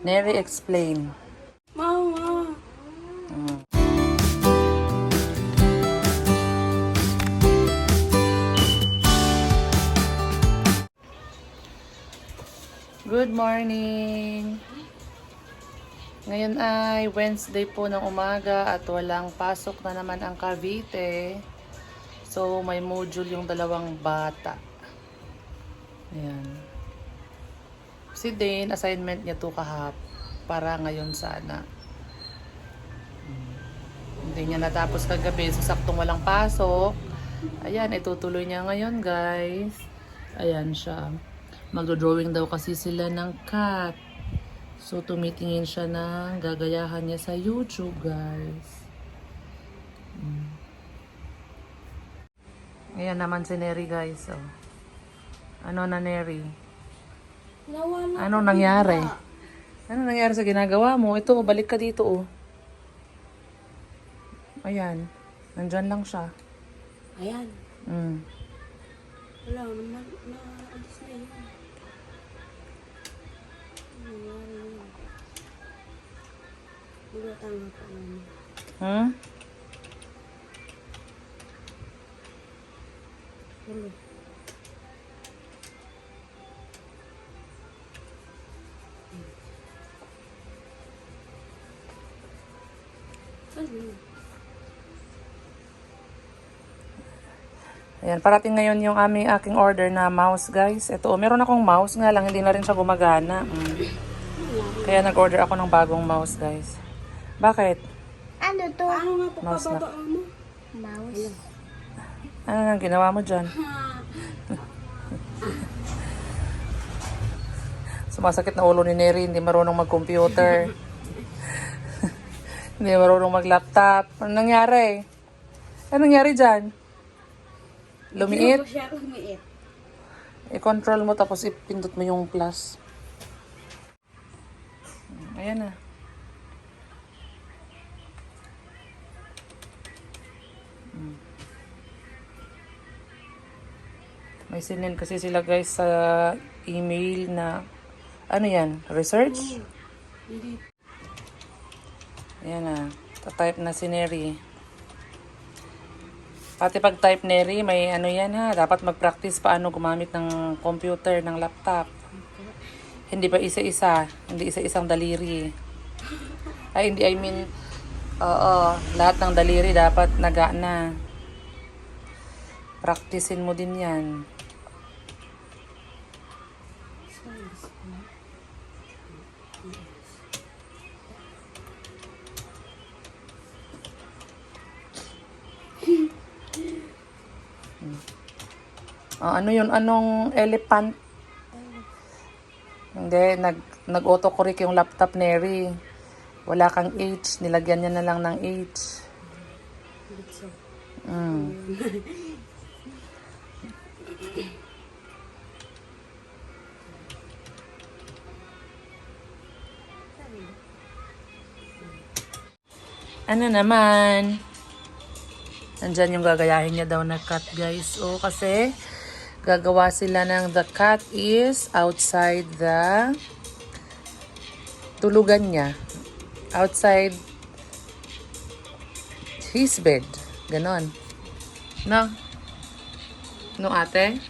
Neri, explain. Mama. Good morning! Ngayon ay Wednesday po ng umaga at walang pasok na naman ang Cavite. So, may module yung dalawang bata. Ayan. Si Dane, assignment niya to kahap para ngayon sana. Hmm. Hindi niya natapos kagabi, so saktong walang pasok. Ayan, itutuloy niya ngayon, guys. Ayan siya. Magdo-drawing daw kasi sila ng cat. So, tumitingin siya ng gagayahan niya sa YouTube, guys. Mm. Ayan naman si Neri, guys. Oh. Ano na, Neri? Nawala. Ano nangyari? Ano nangyari sa ginagawa mo? Ito, balik ka dito, oh. Ayan. Nandyan lang siya. Ayan. Mm. Wala, na, na, alis na yun. Pa naman. Hmm? Wala. Ano? Ayan, parating ngayon yung aming aking order na mouse, guys. Ito, oh, meron akong mouse nga lang, hindi na rin siya gumagana. Mm. Kaya nag-order ako ng bagong mouse, guys. Bakit? Ano to? Ano nga po Mouse na. mo? Mouse. Ano nang ginawa mo dyan? Sumasakit na ulo ni Neri, hindi marunong mag-computer. hindi marunong mag-laptop. Ano nangyari? Ano nangyari dyan? Lumiit? Ano siya lumiit? I-control mo tapos ipindot mo yung plus. Ayan na. Mm. May sinend kasi sila guys sa email na ano yan? Research? Hindi. Ayan na. Ta-type na si Neri. Pati pag type Neri, may ano yan ha. Dapat mag-practice paano gumamit ng computer, ng laptop. Hindi pa isa-isa. Hindi isa-isang daliri. Ay, hindi, I mean, oo, lahat ng daliri dapat naga na. Practicein mo din yan. Ah, ano yun? Anong elephant? Hindi, nag, nag-autocorrect yung laptop Neri. Wala kang H, nilagyan niya na lang ng H. Mm. Ano naman? Nandyan yung gagayahin niya daw na cut guys. O kasi gagawa sila ng the cat is outside the tulugan niya. Outside his bed. Ganon. No? No ate?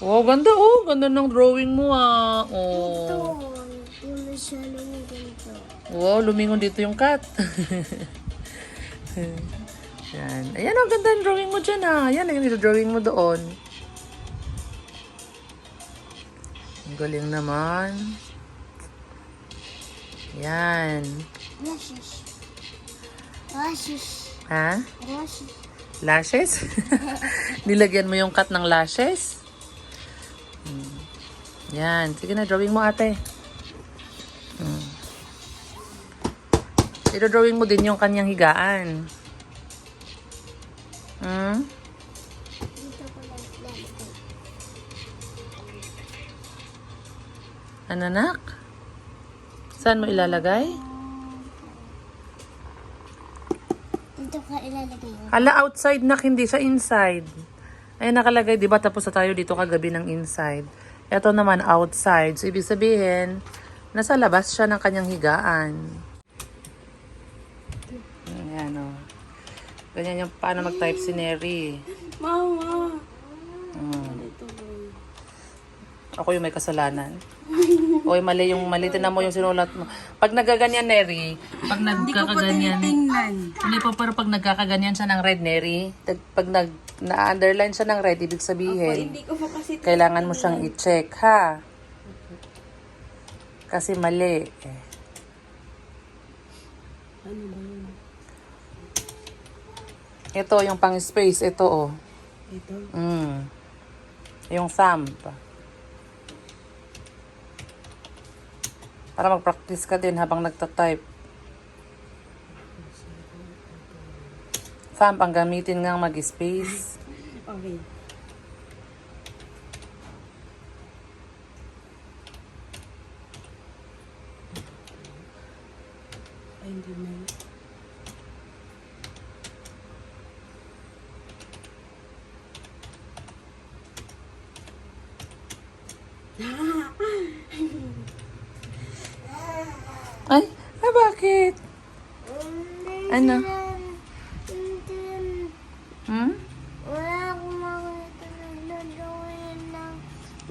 Oh, ganda oh. Ganda ng drawing mo ah. Oh. Ito, yung masyadong ganito. Wow, lumingon dito yung cat. Yan. Ayan, ang ganda ng drawing mo dyan ah. Yan, yung drawing mo doon. Ang galing naman. Yan. Lashes. Lashes. Ha? Lashes. Lashes? Nilagyan mo yung cut ng lashes? Hmm. Yan. Sige na, drawing mo ate. Hmm. Ito-drawing mo din yung kanyang higaan. Hmm? Ano nak? Saan mo ilalagay? Dito ka ilalagay yun. Hala, outside nak, hindi siya inside. Ay, nakalagay, di ba? Tapos na tayo dito kagabi ng inside. Ito naman, outside. So, ibig sabihin, Nasa labas siya ng kanyang higaan. Ayan o. Ganyan yung paano mag-type si Neri. Mama! Mm. Ito po. Ako yung may kasalanan. o yung mali yung mali. Tinan mo yung sinulat mo. Pag nagaganyan, Neri, pag nagkakaganyan, hindi po, pero pag nagkakaganyan siya ng red, Neri, pag nag, na-underline siya ng red, ibig sabihin, Hindi ko po kasi kailangan mo siyang i-check, ha? Kasi mali. Eh. Ano? Ito, yung pang space, ito, oh. Ito. Mm. Yung thumb. Para mag-practice ka din habang nagtatype. Thumb ang gamitin nga mag-space. Okay. Ay, hindi na ah, bakit? Ano? Hmm? Wala akong makita na drawing ng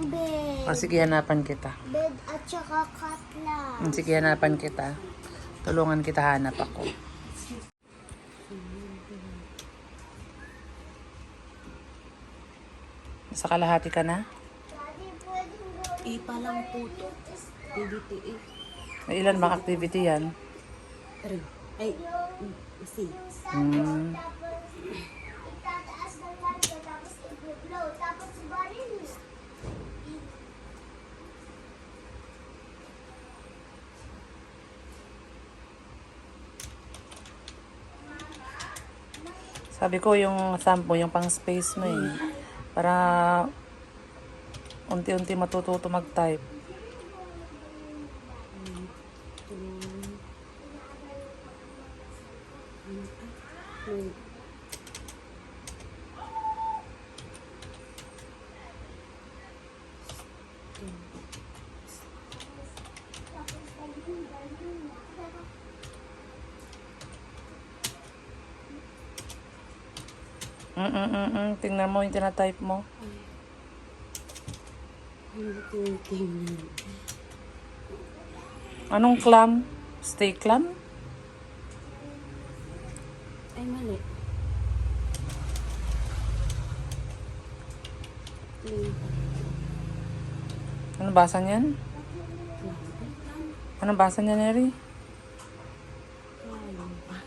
bed. O, sige, hanapan kita. Bed at saka cutlass. Hmm, Sige, hanapan kita. Tulungan kita hanap ako. Sa kalahati ka na? Daddy, pwedeng gawin E pa lang po to. PDTA. May ilan bang activity yan? Three. Ay, six. Hmm. Sabi ko yung mo, yung pang space mo eh. Para unti-unti matututo mag-type. Mm mm mm mm. Tingnan mo yung tinatype mo. Tingnan. Anong clam? Stay clam? Ay, mali. Ano basa niyan? Anong basa niya, Neri?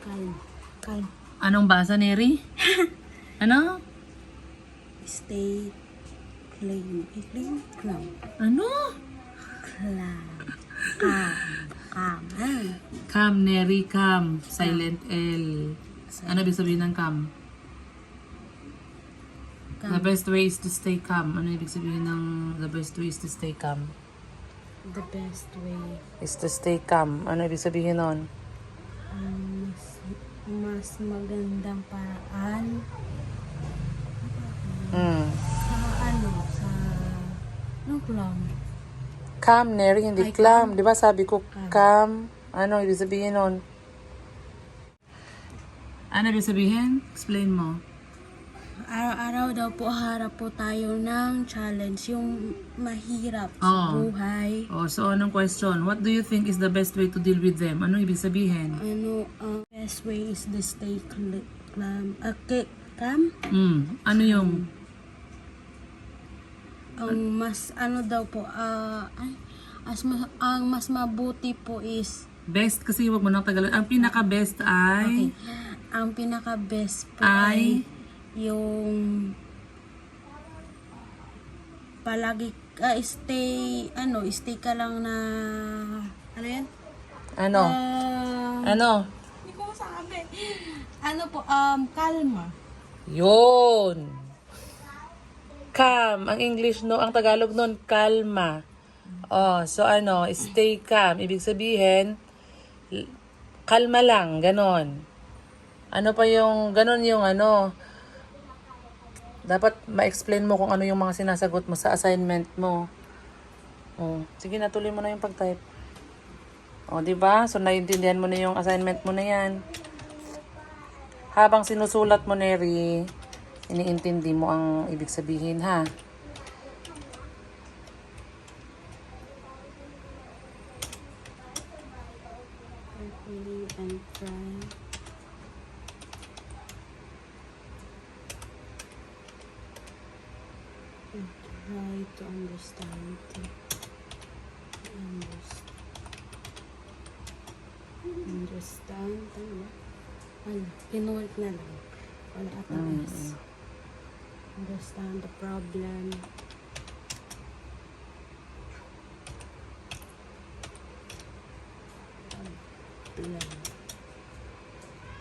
Calm. Calm. Anong basa, Neri? ano? Stay clean. Clean? Calm. Ano? Calm. Calm. Calm. Ah. Cam, Neri, cam. Silent L. Ano ibig sabihin ng cam? The best way is to stay calm. Ano ibig sabihin ng the best way is to stay calm? The best way. Is to stay calm. Ano ibig sabihin nun? Um, mas, mas magandang paraan Hmm. sa ano, sa ano clam? Calm, Neri, hindi clam. Di ba sabi ko calm? Ano ibig sabihin nun? Ano ibig sabihin? Explain mo. Araw-araw daw po harap po tayo ng challenge, yung mahirap sa Oo. buhay. Oh, so anong question? What do you think is the best way to deal with them? Ano ibig sabihin? Ano ang best way is to stay cl- calm. Okay, calm? Hmm. Ano yung Ang mas ano daw po, ah, ay, as ma- ang mas mabuti po is best kasi wag mo nang Tagalog. Ang pinaka best ay ang pinaka best po Ay? ay, yung palagi ah, stay ano stay ka lang na ano yan ano? Ah, Ano? hindi ko masabi ano po um kalma Yun. Calm. Ang English no, ang Tagalog nun, kalma. Oh, so ano, stay calm. Ibig sabihin, kalma lang, ganon. Ano pa yung, ganon yung ano, dapat ma-explain mo kung ano yung mga sinasagot mo sa assignment mo. Oh, sige na, tuloy mo na yung pag-type. O, di ba? So, naiintindihan mo na yung assignment mo na yan. Habang sinusulat mo, Neri, iniintindi mo ang ibig sabihin, ha? And try. and Try to understand. Understand. Understand. Ano? Ano? Pinulit na lang. Wala atang S. Understand the problem. Problem.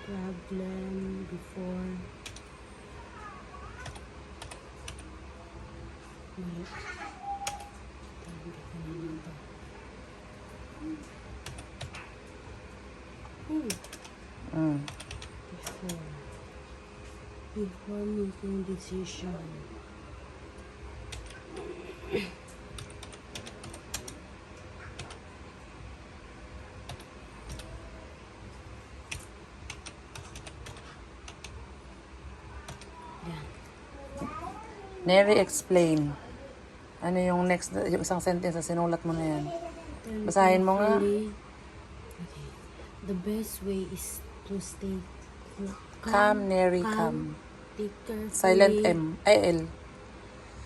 Problem before. Wait. Tabi ko na lang to. Hmm. Mm. Before. Before making decision. Neri, explain. Ano yung next, yung isang sentence na sinulat mo na yan? Basahin mo nga. Okay. The best way is to stay Calm, Neri, calm. Take carefully. Silent M. Ay, L.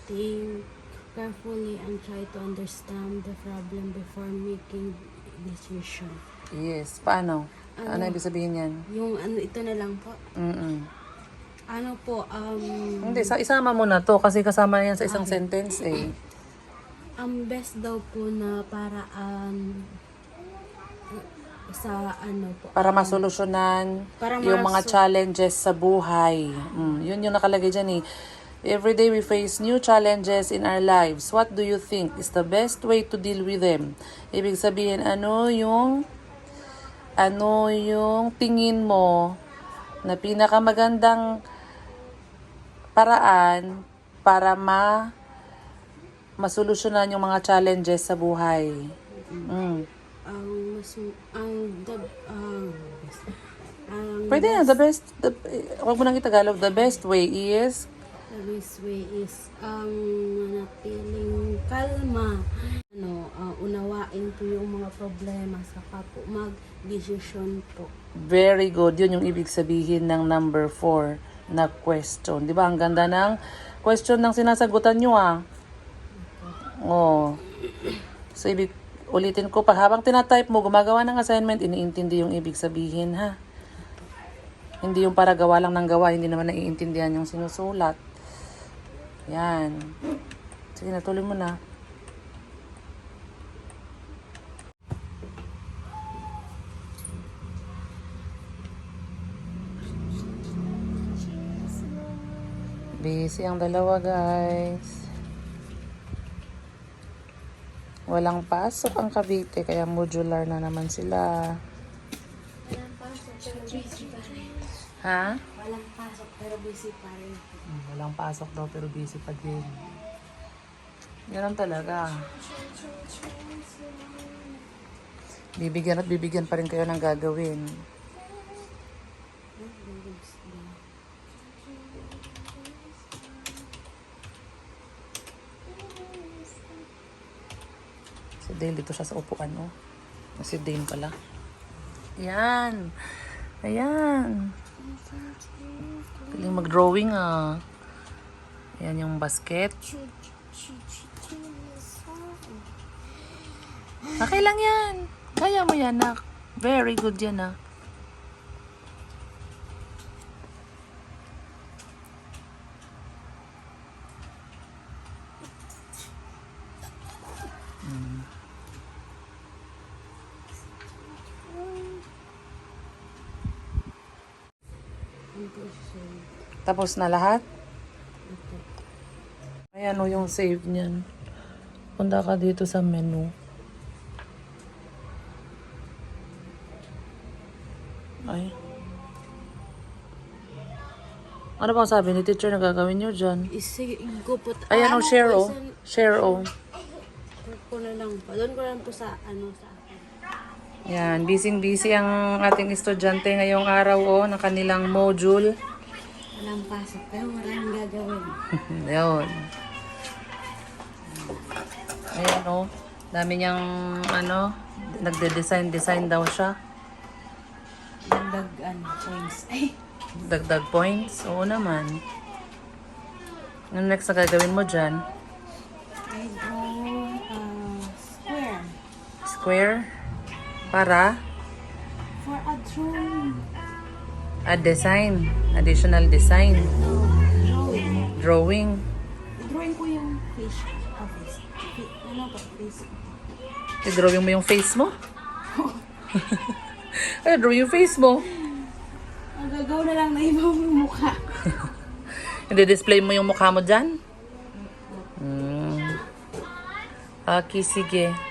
Think carefully and try to understand the problem before making decision. Yes. Paano? Ano, Ano? ibig sabihin yan? Yung ano, ito na lang po. Mm-mm. Ano po, um, Hindi, sa isama mo na to kasi kasama yan sa isang sentence eh. ang best daw po na paraan sa ano po. Para masolusyonan Para yung mga challenges sa buhay. Mm, yun yung nakalagay dyan eh. Every day we face new challenges in our lives. What do you think is the best way to deal with them? Ibig sabihin, ano yung ano yung tingin mo na pinakamagandang paraan para ma masolusyonan yung mga challenges sa buhay. Mm. Mas, ang, the, best, ang Pwede na, the best, the, wag mo nang itagalog, the best way is, The best way is ang manatiling kalma. Ano, ah, unawain po yung mga problema saka po mag-decision po. very good. Yun yung ibig sabihin ng number 4 na question. Di ba? Ang ganda ng question ng sinasagutan nyo ah. Oh. So, ibig, ulitin ko pa, habang tinatype mo, gumagawa ng assignment, iniintindi yung ibig sabihin ha. Hindi yung para gawa lang ng gawa, hindi naman naiintindihan yung sinusulat. Yan. Sige, natuloy mo na. Busy ang dalawa, guys. Walang pasok ang Cavite, kaya modular na naman sila. Walang pasok pero busy pa rin. Ha? Walang pasok pero busy pa rin. Hmm, Walang pasok daw, pero busy pa din. Ganun talaga. Bibigyan at bibigyan pa rin kayo ng gagawin. Dale dito siya sa upuan, oh. Si Dane pala. Yan. Ayan. Piling mag-drawing, ah. Ayan yung basket. Okay lang yan. Kaya mo yan, nak. Very good yan, ah. Tapos na lahat? Ayan o yung save niyan. Punta ka dito sa menu. Ay. Ano bang sabi ni teacher na gagawin nyo dyan? Isi, go po. Ayan o, share o. Share o. Share ko na lang po. Doon ko lang po sa ano sa. Yan, busy-busy ang ating estudyante ngayong araw oh, ng kanilang module. Walang pasok, pero maraming gagawin. Yun. Ayan oh. Dami niyang ano, nagde-design-design daw siya. Dagdag, ano, points. Ay, Dagdag points. Oo naman. Ano next na gagawin mo dyan? I draw uh, square Square? Para? for a drawing. A design. Additional design. No, drawing. Drawing. Drawing ko yung fish. Ah, face. Ano ba? Face. I-drawing mo yung face mo? Ay, draw yung face mo. Ang gagaw na lang na ibang mukha. Hindi-display mo yung mukha mo dyan? Hmm. Okay, sige.